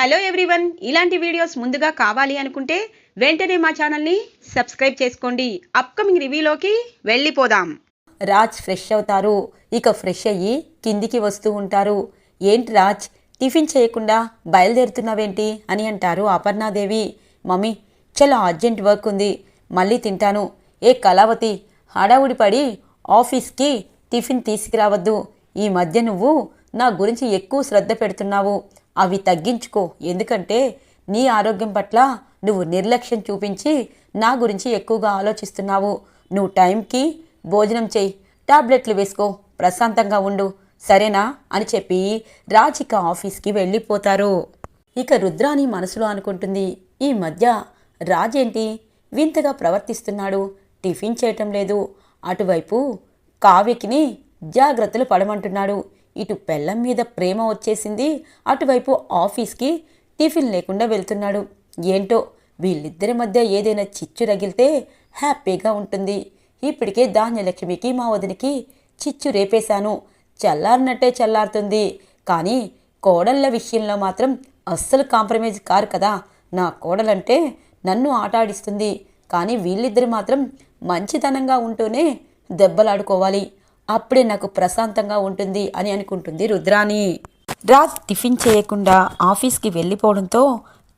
Hello everyone ఇలాంటి videos ముందుగా కావాలి అనుకుంటే వెంటనే మా ఛానల్ని సబ్స్క్రైబ్ చేసుకోండి. అప్కమింగ్ రివ్యూలోకి వెళ్ళిపోదాం. రాజ్ ఫ్రెష్ అవుతారు. ఇక ఫ్రెష్ అయ్యి కిందికి వస్తూ ఉంటారు. ఏంటి రాజ్ టిఫిన్ చేయకుండా బయలుదేరుతున్నావేంటి అని అంటారు అపర్ణాదేవి. మమ్మీ చాలా అర్జెంట్ వర్క్ ఉంది. మళ్ళీ తింటాను. ఏ కళావతి హడావుడి పడి ఆఫీస్కి టిఫిన్ తీసుకురావద్దు. ఈ మధ్య నువ్వు నా గురించి ఎక్కువ శ్రద్ధ పెడుతున్నావు. అవి తగ్గించుకో. ఎందుకంటే నీ ఆరోగ్యం పట్ల నువ్వు నిర్లక్ష్యం చూపించి నా గురించి ఎక్కువగా ఆలోచిస్తున్నావు. నువ్వు టైంకి భోజనం చేయి. టాబ్లెట్లు వేసుకో. ప్రశాంతంగా ఉండు. సరేనా? అని చెప్పి రాజిక ఆఫీస్కి వెళ్ళిపోతారు. ఇక రుద్రాని మనసులో అనుకుంటుంది. ఈ మధ్య రాజేంటి వింతగా ప్రవర్తిస్తున్నాడు. టిఫిన్ చేయటం లేదు. అటువైపు కావ్యకిని జాగ్రత్తలు పడమంటున్నాడు. ఇటు పెళ్ళం మీద ప్రేమ వచ్చేసింది. అటువైపు ఆఫీస్కి టిఫిన్ లేకుండా వెళ్తున్నాడు. ఏంటో వీళ్ళిద్దరి మధ్య ఏదైనా చిచ్చు రగిలితే హ్యాపీగా ఉంటుంది. ఇప్పటికే ధాన్యలక్ష్మికి మా వదినికి చిచ్చు రేపేశాను. చల్లారినట్టే చల్లారుతుంది. కానీ కోడళ్ళ విషయంలో మాత్రం అస్సలు కాంప్రమైజ్ కారు కదా. నా కోడలంటే నన్ను ఆటాడిస్తుంది. కానీ వీళ్ళిద్దరు మాత్రం మంచితనంగా ఉంటూనే దెబ్బలాడుకోవాలి. అప్పుడే నాకు ప్రశాంతంగా ఉంటుంది అని అనుకుంటుంది రుద్రాణి. రాజ్ టిఫిన్ చేయకుండా ఆఫీస్కి వెళ్ళిపోవడంతో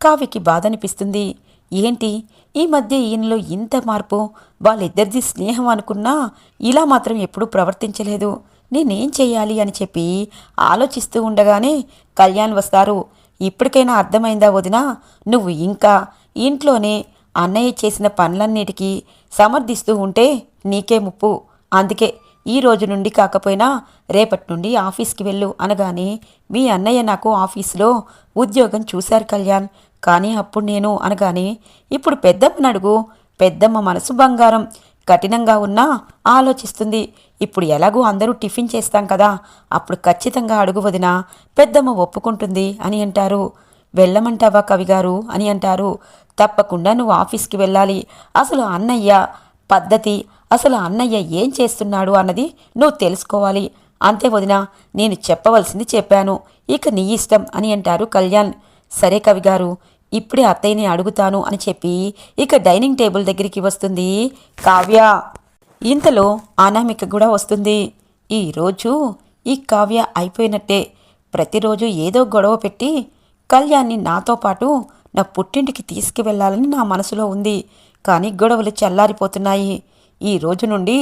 కావ్యకి బాధ అనిపిస్తుంది ఏంటి? ఈ మధ్య ఈయనలో ఇంత మార్పు? వాళ్ళిద్దరిది స్నేహం అనుకున్నా ఇలా మాత్రం ఎప్పుడూ ప్రవర్తించలేదు. నేనేం చేయాలి అని చెప్పి ఆలోచిస్తూ ఉండగానే కళ్యాణ్ వస్తారు. ఇప్పటికైనా అర్థమైందా వదినా? నువ్వు ఇంకా ఇంట్లోనే అన్నయ్య చేసిన పనులన్నిటికీ సమర్థిస్తూ ఉంటే నీకే ముప్పు. అందుకే ఈ రోజు నుండి కాకపోయినా రేపటి నుండి ఆఫీస్కి వెళ్ళు అనగానే మీ అన్నయ్య నాకు ఆఫీస్లో ఉద్యోగం చూశారు కళ్యాణ్. కానీ అప్పుడు నేను అనగానే ఇప్పుడు పెద్దమ్మని అడుగు. పెద్దమ్మ మనసు బంగారం. కఠినంగా ఉన్నా ఆలోచిస్తుంది. ఇప్పుడు ఎలాగూ అందరూ టిఫిన్ చేస్తాం కదా అప్పుడు ఖచ్చితంగా అడుగు వదిన పెద్దమ్మ ఒప్పుకుంటుంది అని అంటారు. వెళ్ళమంటావా కవిగారు అని అంటారు. తప్పకుండా నువ్వు ఆఫీస్కి వెళ్ళాలి. అసలు అన్నయ్య పద్ధతి అసలు అన్నయ్య ఏం చేస్తున్నాడు అన్నది నువ్వు తెలుసుకోవాలి. అంతే వదిన నేను చెప్పవలసింది చెప్పాను. ఇక నీ ఇష్టం అని అంటారు కళ్యాణ్. సరే కవిగారు ఇప్పుడే అత్తయ్యని అడుగుతాను అని చెప్పి ఇక డైనింగ్ టేబుల్ దగ్గరికి వస్తుంది కావ్య. ఇంతలో అనామిక కూడా వస్తుంది. ఈరోజు ఈ కావ్య అయిపోయినట్టే. ప్రతిరోజు ఏదో గొడవ పెట్టి కళ్యాణ్ని నాతో పాటు నా పుట్టింటికి తీసుకువెళ్ళాలని నా మనసులో ఉంది. కానీ గొడవలు చల్లారిపోతున్నాయి. ఈ రోజు నుండి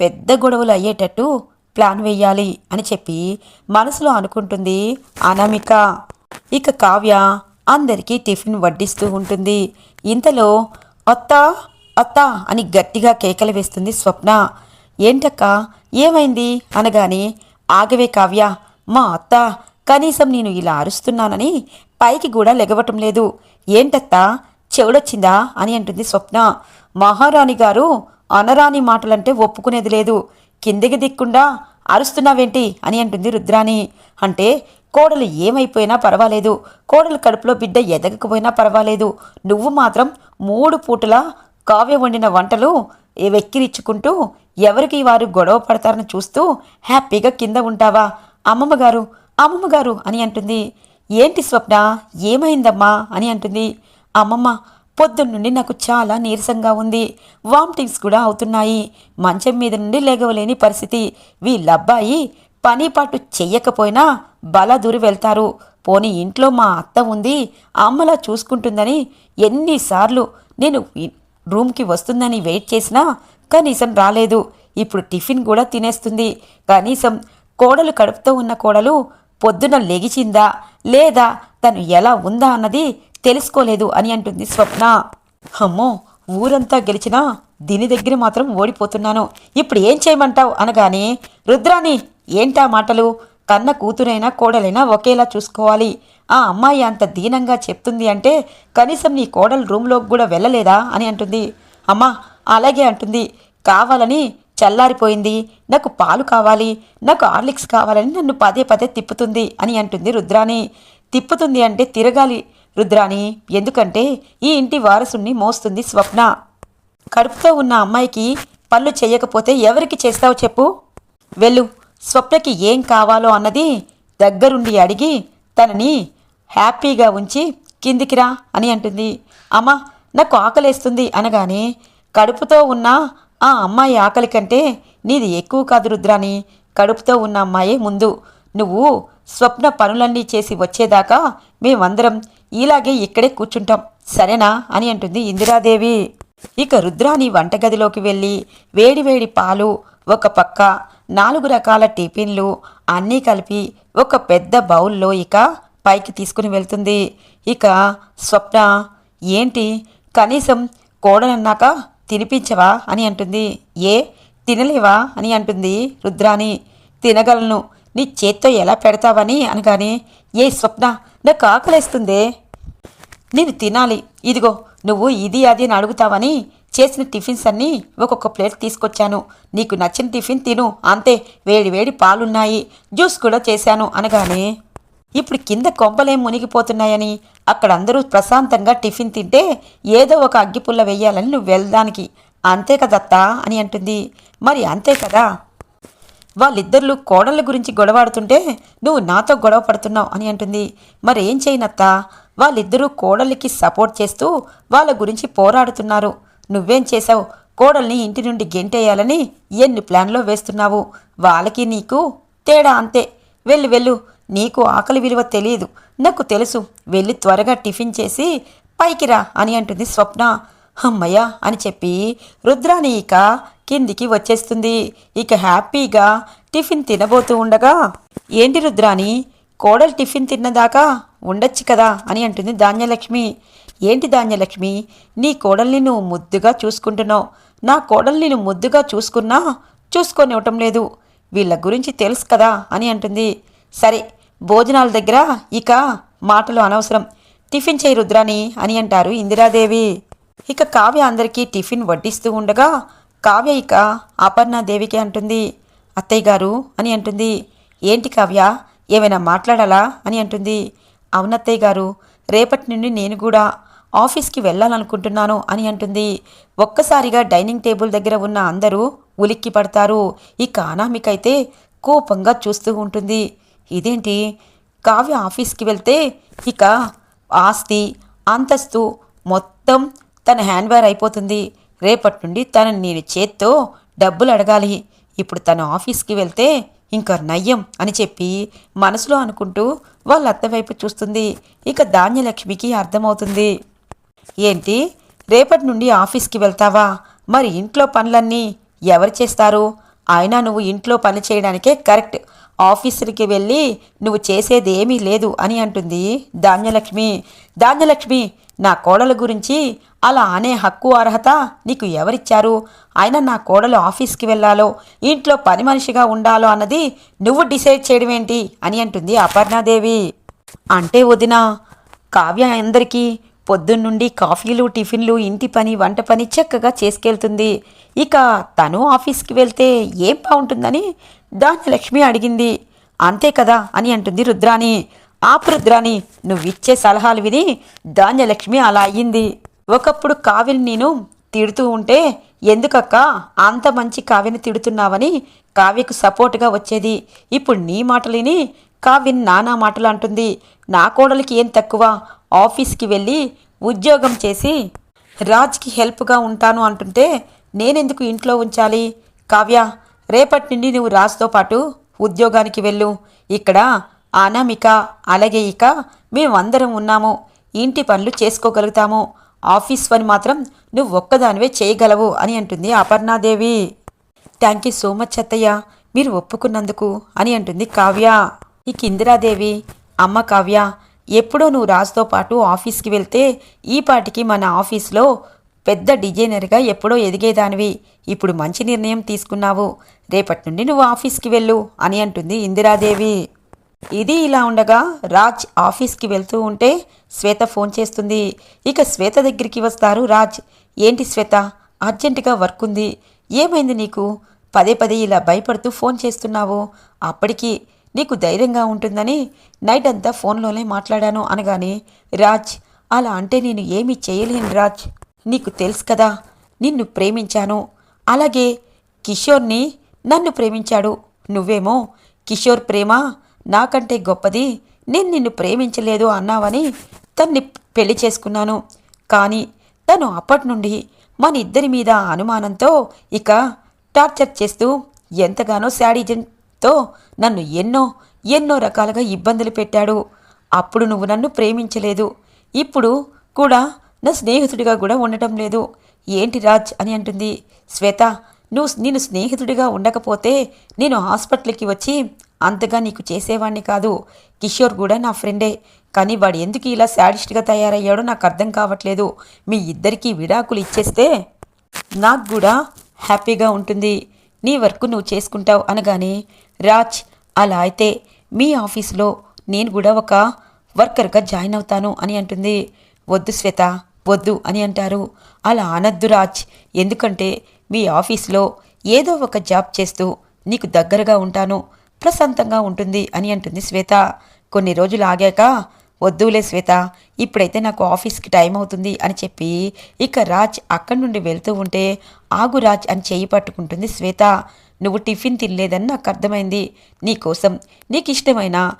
పెద్ద గొడవలు అయ్యేటట్టు ప్లాన్ వేయాలి అని చెప్పి మనసులో అనుకుంటుంది అనామిక. ఇక కావ్య అందరికీ టిఫిన్ వడ్డిస్తూ ఉంటుంది. ఇంతలో అత్త అత్త అని గట్టిగా కేకలు వేస్తుంది స్వప్న. ఏంటక్క ఏమైంది? అనగానే ఆగవే కావ్య మా అత్త కనీసం నేను ఇలా అరుస్తున్నానని పైకి కూడా లెగవటం లేదు. ఏంటత్తా చెవుడొచ్చిందా అని అంటుంది స్వప్న. మహారాణి గారు అనరాని మాటలంటే ఒప్పుకునేది లేదు. కిందికి దిక్కుండా అరుస్తున్నావేంటి అని అంటుంది రుద్రాణి. అంటే కోడలు ఏమైపోయినా పర్వాలేదు. కోడలు కడుపులో బిడ్డ ఎదగకపోయినా పర్వాలేదు. నువ్వు మాత్రం మూడు పూటలా కావ్య వండిన వంటలు వెక్కిరిచ్చుకుంటూ ఎవరికి వారు గొడవ పడతారని చూస్తూ హ్యాపీగా కింద ఉంటావా? అమ్మమ్మగారు అమ్మమ్మగారు అని అంటుంది. ఏంటి స్వప్న? ఏమైందమ్మా? అని అంటుంది. అమ్మమ్మ పొద్దున్నుండి నాకు చాలా నీరసంగా ఉంది. వామిటింగ్స్ కూడా అవుతున్నాయి. మంచం మీద నుండి లేగవలేని పరిస్థితి. వీళ్ళబ్బాయి పని పాటు చెయ్యకపోయినా బలదూరి వెళ్తారు. పోనీ ఇంట్లో మా అత్త ఉంది. అమ్మలా చూసుకుంటుందని ఎన్నిసార్లు నేను రూమ్కి వస్తుందని వెయిట్ చేసినా కనీసం రాలేదు. ఇప్పుడు టిఫిన్ కూడా తినేస్తుంది. కనీసం కోడలు కడుపుతో ఉన్న కోడలు పొద్దున లెగిచిందా? లేదా తను ఎలా ఉందా అన్నది తెలుసుకోలేదు అని అంటుంది స్వప్న. అమ్మో ఊరంతా గెలిచినా దీని దగ్గర మాత్రం ఓడిపోతున్నాను. ఇప్పుడు ఏం చేయమంటావు? అనగానే రుద్రాని ఏంటా మాటలు? కన్న కూతురైనా కోడలైనా ఒకేలా చూసుకోవాలి. ఆ అమ్మాయి అంత దీనంగా చెప్తుంది అంటే కనీసం నీ కోడలు రూమ్లోకి కూడా వెళ్ళలేదా? అని అంటుంది. అమ్మా అలాగే అంటుంది. కావాలని చల్లారిపోయింది. నాకు పాలు కావాలి నాకు హార్లిక్స్ కావాలని నన్ను పదే పదే తిప్పుతుంది అని అంటుంది రుద్రాని తిప్పుతుంది అంటే తిరగాలి. రుద్రాని ఎందుకంటే ఈ ఇంటి వారసుణ్ణి మోస్తుంది స్వప్న. కడుపుతో ఉన్న అమ్మాయికి పళ్ళు చేయకపోతే ఎవరికి చేస్తావు చెప్పు? వెళ్ళు స్వప్నకి ఏం కావాలో అన్నది దగ్గరుండి అడిగి తనని హ్యాపీగా ఉంచి కిందికిరా అని అంటుంది. అమ్మ నాకు ఆకలేస్తుంది అనగానే కడుపుతో ఉన్న ఆ అమ్మాయి ఆకలి కంటే నీది ఎక్కువ కాదు రుద్రాని కడుపుతో ఉన్న అమ్మాయే ముందు. నువ్వు స్వప్న పనులన్నీ చేసి వచ్చేదాకా మేమందరం ఇలాగే ఇక్కడే కూర్చుంటాం. సరేనా? అని అంటుంది ఇందిరాదేవి. ఇక రుద్రాని వంటగదిలోకి వెళ్ళి వేడివేడి పాలు ఒక పక్క నాలుగు రకాల టిఫిన్లు అన్నీ కలిపి ఒక పెద్ద బౌల్లో ఇక పైకి తీసుకుని వెళ్తుంది. ఇక స్వప్న ఏంటి? కనీసం కోడనన్నాక తినిపించవా? అని అంటుంది. ఏ? తినలేవా? అని అంటుంది రుద్రాని తినగలను. నీ చేత్తో ఎలా పెడతావని? అనగానే ఏ స్వప్న నాకు ఆకలేస్తుందే నేను తినాలి. ఇదిగో నువ్వు ఇది అది అని అడుగుతావని చేసిన టిఫిన్స్ అన్నీ ఒక్కొక్క ప్లేట్ తీసుకొచ్చాను. నీకు నచ్చిన టిఫిన్ తిను. అంతే వేడి వేడి పాలున్నాయి. జ్యూస్ కూడా చేశాను అనగానే ఇప్పుడు కింద కొంపలేం మునిగిపోతున్నాయని. అక్కడ అందరూ ప్రశాంతంగా టిఫిన్ తింటే ఏదో ఒక అగ్గిపుల్ల వెయ్యాలని నువ్వు వెళ్ళడానికి అంతే కదత్తా అని అంటుంది. మరి అంతే కదా? వాళ్ళిద్దరు కోడళ్ళ గురించి గొడవాడుతుంటే నువ్వు నాతో గొడవ పడుతున్నావు అని అంటుంది. మరేం చేయనత్తా? వాళ్ళిద్దరూ కోడళ్ళకి సపోర్ట్ చేస్తూ వాళ్ళ గురించి పోరాడుతున్నారు. నువ్వేం చేశావు? కోడల్ని ఇంటి నుండి గెంటేయాలని ఎన్ని ప్లాన్లో వేస్తున్నావు? వాళ్ళకి నీకు తేడా అంతే. వెళ్ళు వెళ్ళు. నీకు ఆకలి విలువ తెలియదు. నాకు తెలుసు. వెళ్ళి త్వరగా టిఫిన్ చేసి పైకిరా అని అంటుంది స్వప్న. అమ్మయ్య అని చెప్పి రుద్రాని ఇక కిందికి వచ్చేస్తుంది. ఇక హ్యాపీగా టిఫిన్ తినబోతూ ఉండగా ఏంటి రుద్రాని కోడలు టిఫిన్ తిన్నదాకా ఉండొచ్చు కదా అని అంటుంది ధాన్యలక్ష్మి. ఏంటి ధాన్యలక్ష్మి నీ కోడల్ని నువ్వు ముద్దుగా చూసుకుంటున్నావు. నా కోడల్ని నువ్వు ముద్దుగా చూసుకున్నా చూసుకొనివ్వటం లేదు. వీళ్ళ గురించి తెలుసు కదా అని అంటుంది. సరే భోజనాల దగ్గర ఇక మాటలు అనవసరం. టిఫిన్ చేయి రుద్రాని అని అంటారు ఇందిరాదేవి. ఇక కావ్య అందరికీ టిఫిన్ వడ్డిస్తూ ఉండగా కావ్య ఇక అపర్ణాదేవికి అంటుంది. అత్తయ్య గారు అని అంటుంది. ఏంటి కావ్య? ఏమైనా మాట్లాడాలా? అని అంటుంది. అవునత్తయ్య గారు రేపటి నుండి నేను కూడా ఆఫీస్కి వెళ్ళాలనుకుంటున్నాను అని అంటుంది. ఒక్కసారిగా డైనింగ్ టేబుల్ దగ్గర ఉన్న అందరూ ఉలిక్కి పడతారు. ఇక అనామికైతే కోపంగా చూస్తూ ఉంటుంది. ఇదేంటి? కావ్య ఆఫీస్కి వెళ్తే ఇక ఆస్తి అంతస్తు మొత్తం తన హ్యాండ్ అయిపోతుంది. రేపటి నుండి తనని నేను చేత్తో డబ్బులు అడగాలి. ఇప్పుడు తను ఆఫీస్కి వెళ్తే ఇంకా నయ్యం అని చెప్పి మనసులో అనుకుంటూ వాళ్ళ అత్త వైపు చూస్తుంది. ఇక ధాన్యలక్ష్మికి అర్థమవుతుంది. ఏంటి? రేపటి నుండి ఆఫీస్కి వెళ్తావా? మరి ఇంట్లో పనులన్నీ ఎవరు చేస్తారు? అయినా నువ్వు ఇంట్లో పని చేయడానికే కరెక్ట్. ఆఫీసులకి వెళ్ళి నువ్వు చేసేది ఏమీ లేదు అని అంటుంది ధాన్యలక్ష్మి. ధాన్యలక్ష్మి నా కోడల గురించి అలా అనే హక్కు అర్హత నీకు ఎవరిచ్చారు? అయినా నా కోడలు ఆఫీస్కి వెళ్ళాలో? ఇంట్లో పని మనిషిగా ఉండాలో అన్నది నువ్వు డిసైడ్ చేయడం ఏంటి అని అంటుంది అపర్ణాదేవి. అంటే వదినా కావ్య అందరికీ పొద్దున్నుండి కాఫీలు టిఫిన్లు ఇంటి పని వంట పని చక్కగా చేసుకెళ్తుంది. ఇక తను ఆఫీస్కి వెళ్తే ఏం బాగుంటుందని ధాన్యలక్ష్మి అడిగింది. అంతే కదా అని అంటుంది రుద్రాణి. ఆపు రుద్రాణి నువ్విచ్చే సలహాలు విని ధాన్యలక్ష్మి అలా అయ్యింది. ఒకప్పుడు కావ్యని నేను తిడుతూ ఉంటే ఎందుకక్క? అంత మంచి కావ్యని తిడుతున్నావని కావ్యకు సపోర్ట్గా వచ్చేది. ఇప్పుడు నీ మాటలిని కావ్యని నానా మాటలు అంటుంది. నా కోడలికి ఏం తక్కువ? ఆఫీస్కి వెళ్ళి ఉద్యోగం చేసి రాజ్కి హెల్ప్గా ఉంటాను అంటుంటే నేనెందుకు ఇంట్లో ఉంచాలి? కావ్య రేపటి నుండి నువ్వు రాజ్తో పాటు ఉద్యోగానికి వెళ్ళు. ఇక్కడ అనామిక అలాగే ఇక మేమందరం ఉన్నాము. ఇంటి పనులు చేసుకోగలుగుతాము. ఆఫీస్ పని మాత్రం నువ్వు ఒక్కదానివే చేయగలవు అని అంటుంది Aparnadevi. Thank you so much అత్తయ్య. మీరు ఒప్పుకున్నందుకు అని అంటుంది కావ్య. ఇక ఇందిరాదేవి అమ్మ కావ్య ఎప్పుడో నువ్వు రాజుతో పాటు ఆఫీస్కి వెళ్తే ఈ పాటికి మన ఆఫీస్లో పెద్ద డిజైనర్గా ఎప్పుడో ఎదిగేదానివి. ఇప్పుడు మంచి నిర్ణయం తీసుకున్నావు. రేపటి నుండి నువ్వు ఆఫీస్కి వెళ్ళు అని అంటుంది ఇందిరాదేవి. ఇది ఇలా ఉండగా రాజ్ ఆఫీస్కి వెళ్తూ ఉంటే శ్వేత ఫోన్ చేస్తుంది. ఇక శ్వేత దగ్గరికి వస్తారు. రాజ్ ఏంటి శ్వేత? అర్జెంటుగా వర్క్ ఉంది. ఏమైంది నీకు? పదే పదే ఇలా భయపడుతూ ఫోన్ చేస్తున్నావు. అప్పటికి నీకు ధైర్యంగా ఉంటుందని నైట్ అంతా ఫోన్లోనే మాట్లాడాను అనగానే రాజ్ అలా అంటే నేను ఏమీ చేయలేను రాజ్. నీకు తెలుసు కదా నిన్ను ప్రేమించాను. అలాగే కిషోర్ని నన్ను ప్రేమించాడు. నువ్వేమో కిషోర్ ప్రేమ నాకంటే గొప్పది నేను నిన్ను ప్రేమించలేదు అన్నావని తన్ని పెళ్ళి చేసుకున్నాను. కానీ తను అప్పటి నుండి మన ఇద్దరి మీద అనుమానంతో ఇక టార్చర్ చేస్తూ ఎంతగానో శాడిజంతో నన్ను ఎన్నో ఎన్నో రకాలుగా ఇబ్బందులు పెట్టాడు. అప్పుడు నువ్వు నన్ను ప్రేమించలేదు. ఇప్పుడు కూడా నా స్నేహితుడిగా కూడా ఉండటం లేదు. ఏంటి రాజ్ అని అంటుంది. శ్వేత నువ్వు నేను స్నేహితుడిగా ఉండకపోతే నేను హాస్పిటల్కి వచ్చి అంతగా నీకు చేసేవాణ్ణి కాదు. కిషోర్ కూడా నా ఫ్రెండే. కానీ వాడు ఎందుకు ఇలా శాడిస్ట్గా తయారయ్యాడో నాకు అర్థం కావట్లేదు. మీ ఇద్దరికీ విడాకులు ఇచ్చేస్తే నాకు కూడా హ్యాపీగా ఉంటుంది. నీ వర్క్ నువ్వు చేసుకుంటావు అనగానే రాజ్ అలా అయితే మీ ఆఫీస్లో నేను కూడా ఒక వర్కర్గా జాయిన్ అవుతాను అని అంటుంది. వద్దు శ్వేత వద్దు అని అంటారు. అలా అనద్దు రాజ్. ఎందుకంటే మీ ఆఫీస్లో ఏదో ఒక జాబ్ చేస్తూ నీకు దగ్గరగా ఉంటాను. ప్రశాంతంగా ఉంటుంది అని అంటుంది శ్వేత. కొన్ని రోజులు ఆగాక వద్దులే శ్వేత ఇప్పుడైతే నాకు ఆఫీస్కి టైం అవుతుంది అని చెప్పి ఇక రాజ్ అక్కడి నుండి వెళ్తూ ఉంటే ఆగు రాజ్ అని చేయి పట్టుకుంటుంది శ్వేత. నువ్వు టిఫిన్ తినలేదని నాకు అర్థమైంది. నీకోసం నీకు ఇష్టమైన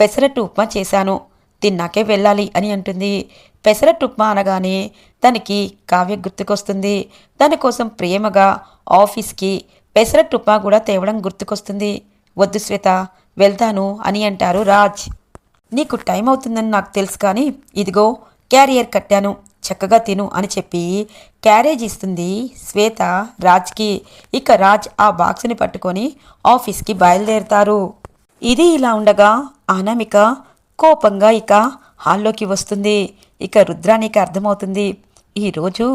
పెసరట్టు ఉప్మా చేశాను. తిన్నాకే వెళ్ళాలి అని అంటుంది. పెసరట్టు ఉప్మా అనగానే తనకి కావ్య గుర్తుకొస్తుంది. తన కోసం ప్రేమగా ఆఫీస్కి పెసరట్టు ఉప్మా కూడా తేవడం గుర్తుకొస్తుంది. వద్దు శ్వేత వెళ్తాను అని అంటారు రాజ్. నీకు టైం అవుతుందని నాకు తెలుసు కానీ ఇదిగో క్యారియర్ కట్టాను చక్కగా తిను అని చెప్పి క్యారేజ్ ఇస్తుంది శ్వేత రాజ్కి. ఇక రాజ్ ఆ బాక్స్ని పట్టుకొని ఆఫీస్కి బయలుదేరుతారు. ఇది ఇలా ఉండగా అనామిక కోపంగా ఇక హాల్లోకి వస్తుంది. ఇక రుద్రానికి అర్థమవుతుంది. ఈరోజు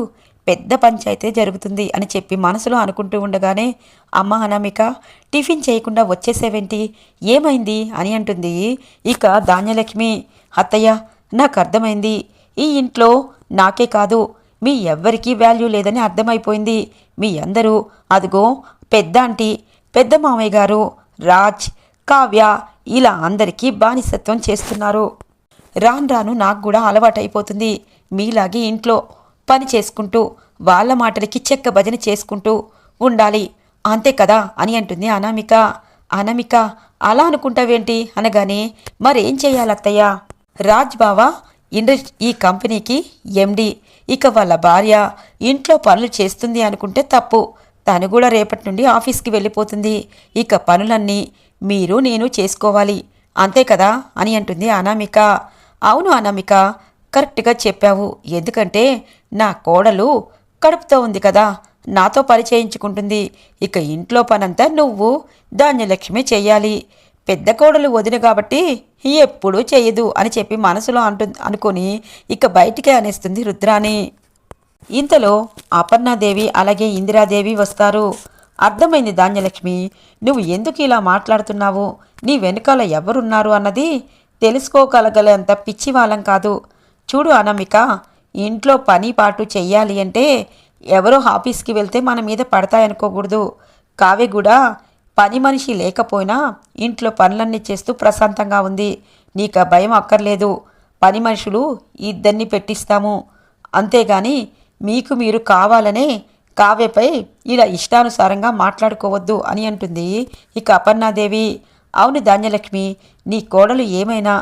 పెద్ద పంచాయితే జరుగుతుంది అని చెప్పి మనసులో అనుకుంటూ ఉండగానే అమ్మ అనామిక టిఫిన్ చేయకుండా వచ్చేసేవేంటి? ఏమైంది? అని అంటుంది. ఇక ధాన్యలక్ష్మి అత్తయ్య నాకు అర్థమైంది. ఈ ఇంట్లో నాకే కాదు మీ ఎవ్వరికీ వాల్యూ లేదని అర్థమైపోయింది. మీ అందరూ అదిగో పెద్ద ఆంటీ పెద్ద మామయ్య గారు రాజ్ కావ్య ఇలా అందరికీ బానిసత్వం చేస్తున్నారు. రాను రాను నాకు కూడా అలవాటైపోతుంది. మీలాగే ఇంట్లో పని చేసుకుంటూ వాళ్ళ మాటలకి చెక్క భజన చేసుకుంటూ ఉండాలి. అంతే కదా అని అంటుంది అనామిక. అనామిక అలా అనుకుంటావేంటి? అనగానే మరేం చేయాలత్తయ్య రాజ్ బావా ఇండస్ ఈ కంపెనీకి ఎండి. ఇక వాళ్ళ భార్య ఇంట్లో పనులు చేస్తుంది అనుకుంటే తప్పు. తను కూడా రేపటి నుండి ఆఫీస్కి వెళ్ళిపోతుంది. ఇక పనులన్నీ మీరు నేను చేసుకోవాలి. అంతే కదా అని అంటుంది అనామిక. అవును అనామిక కరెక్ట్గా చెప్పావు. ఎందుకంటే నా కోడలు కడుపుతో ఉంది కదా నాతో పరిచయించుకుంటుంది ఇక ఇంట్లో పనంతా నువ్వు ధాన్యలక్ష్మి చెయ్యాలి పెద్ద కోడలు వదిన కాబట్టి ఎప్పుడూ చేయదు అని చెప్పి మనసులో అంటు అనుకొని ఇక బయటికే అనేస్తుంది రుద్రాని ఇంతలో అపర్ణాదేవి అలాగే ఇందిరాదేవి వస్తారు. అర్థమైంది ధాన్యలక్ష్మి నువ్వు ఎందుకు ఇలా మాట్లాడుతున్నావు? నీ వెనుకాల ఎవరున్నారు అన్నది తెలుసుకోగలగలంత పిచ్చి వాళ్ళం కాదు. చూడు అనామిక ఇంట్లో పని పాటు చెయ్యాలి అంటే ఎవరో ఆఫీస్కి వెళ్తే మన మీద పడతాయనుకోకూడదు కావ్య కూడా పని మనిషి లేకపోయినా ఇంట్లో పనులన్నీ చేస్తూ ప్రశాంతంగా ఉంది. నీకు ఆ భయం అక్కర్లేదు. పని మనుషులు ఇద్దరిని పెట్టిస్తాము. అంతేగాని మీకు మీరు కావాలనే కావ్యపై ఇలా ఇష్టానుసారంగా మాట్లాడుకోవద్దు అని అంటుంది ఇక అపర్ణాదేవి. అవును ధాన్యలక్ష్మి నీ కోడలు ఏమైనా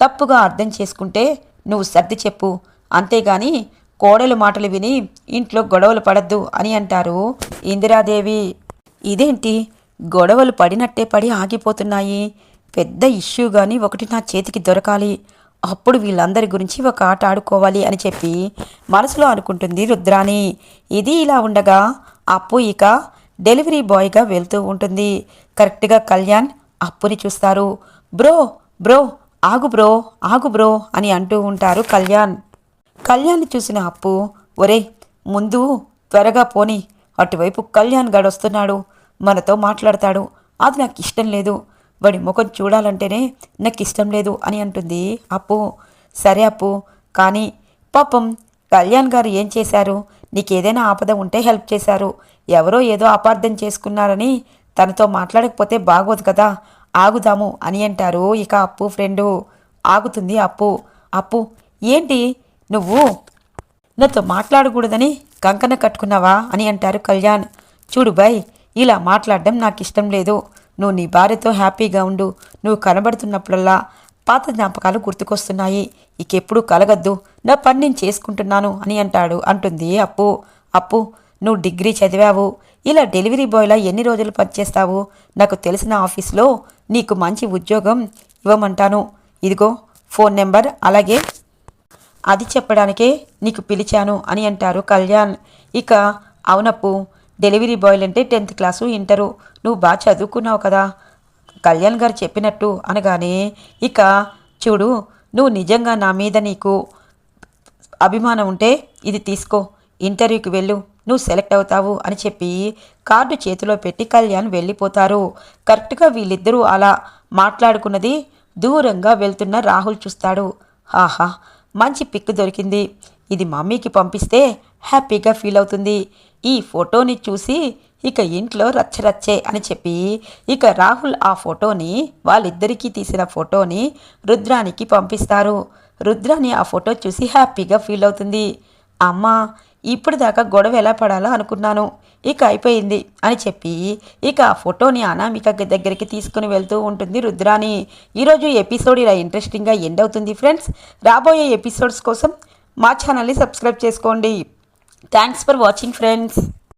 తప్పుగా అర్థం చేసుకుంటే నువ్వు సర్ది చెప్పు. అంతేగాని కోడలు మాటలు విని ఇంట్లో గొడవలు పడద్దు అని అంటారు ఇందిరాదేవి. ఇదేంటి? గొడవలు పడినట్టే పడి ఆగిపోతున్నాయి. పెద్ద ఇష్యూ కానీ ఒకటి నా చేతికి దొరకాలి. అప్పుడు వీళ్ళందరి గురించి ఒక ఆట ఆడుకోవాలి అని చెప్పి మనసులో అనుకుంటుంది రుద్రాణి. ఇది ఇలా ఉండగా అప్పు ఇక డెలివరీ బాయ్గా వెళ్తూ ఉంటుంది. కరెక్ట్గా కళ్యాణ్ అప్పుని చూస్తారు. బ్రో బ్రో ఆగు బ్రో ఆగు బ్రో అని అంటూ ఉంటారు కళ్యాణ్. కళ్యాణ్ని చూసిన అప్పు ఒరే ముందు త్వరగా పోని అటువైపు కళ్యాణ్ గడు వస్తున్నాడు మనతో మాట్లాడతాడు అది నాకు ఇష్టం లేదు వాడి ముఖం చూడాలంటేనే నాకు ఇష్టం లేదు అని అంటుంది అప్పు. సరే అప్పు కానీ పాపం కళ్యాణ్ గారు ఏం చేశారు? నీకేదైనా ఆపద ఉంటే హెల్ప్ చేశారు ఎవరో ఏదో అపార్థం చేసుకున్నారని తనతో మాట్లాడకపోతే బాగోదు కదా ఆగుదాము అని అంటారు. ఇక అప్పు ఫ్రెండు ఆగుతుంది అప్పు అప్పు ఏంటి? నువ్వు నాతో మాట్లాడకూడదని కంకణ కట్టుకున్నావా? అని అంటారు కళ్యాణ్. చూడు బాయ్ ఇలా మాట్లాడడం నాకు ఇష్టం లేదు. నువ్వు నీ భార్యతో హ్యాపీగా ఉండు. నువ్వు కనబడుతున్నప్పుడల్లా పాత జ్ఞాపకాలు గుర్తుకొస్తున్నాయి. ఇకెప్పుడు కలగద్దు. నా పని నేను చేసుకుంటున్నాను అని అంటాడు. అంటుంది అప్పు. అప్పు నువ్వు డిగ్రీ చదివావు ఇలా డెలివరీ బాయ్లా ఎన్ని రోజులు పనిచేస్తావు? నాకు తెలిసిన ఆఫీస్లో నీకు మంచి ఉద్యోగం ఇవ్వమంటాను. ఇదిగో ఫోన్ నెంబర్ అలాగే అది చెప్పడానికే నీకు పిలిచాను అని అంటారు కళ్యాణ్. ఇక అవునప్పు డెలివరీ బాయ్లు అంటే టెన్త్ క్లాసు ఇంటరు. నువ్వు బాగా చదువుకున్నావు కదా? కళ్యాణ్ గారు చెప్పినట్టు అనగానే ఇక చూడు నువ్వు నిజంగా నా మీద నీకు అభిమానం ఉంటే ఇది తీసుకో. ఇంటర్వ్యూకి వెళ్ళు. నువ్వు సెలెక్ట్ అవుతావు అని చెప్పి కార్డు చేతిలో పెట్టి కళ్యాణ్ వెళ్ళిపోతారు. కరెక్ట్గా వీళ్ళిద్దరూ అలా మాట్లాడుకున్నది దూరంగా వెళ్తున్న రాహుల్ చూస్తాడు. ఆహా మంచి పిక్ దొరికింది. ఇది మమ్మీకి పంపిస్తే హ్యాపీగా ఫీల్ అవుతుంది. ఈ ఫోటోని చూసి ఇక ఇంట్లో రచ్చరచ్చే అని చెప్పి ఇక రాహుల్ ఆ ఫోటోని వాళ్ళిద్దరికీ తీసిన ఫోటోని రుద్రానికి పంపిస్తారు. రుద్రాని ఆ ఫోటో చూసి హ్యాపీగా ఫీల్ అవుతుంది. అమ్మా ఇప్పుడు దాకా గొడవ ఎలా పడాలో అనుకున్నాను. ఇక అయిపోయింది అని చెప్పి ఇక ఆ ఫోటోని అనామిక దగ్గరికి తీసుకుని వెళ్తూ ఉంటుంది రుద్రాని ఈరోజు ఎపిసోడ్ ఇలా ఇంట్రెస్టింగ్గా ఎండ్ అవుతుంది ఫ్రెండ్స్. రాబోయే ఎపిసోడ్స్ కోసం మా ఛానల్ని సబ్స్క్రైబ్ చేసుకోండి. Thanks for watching friends.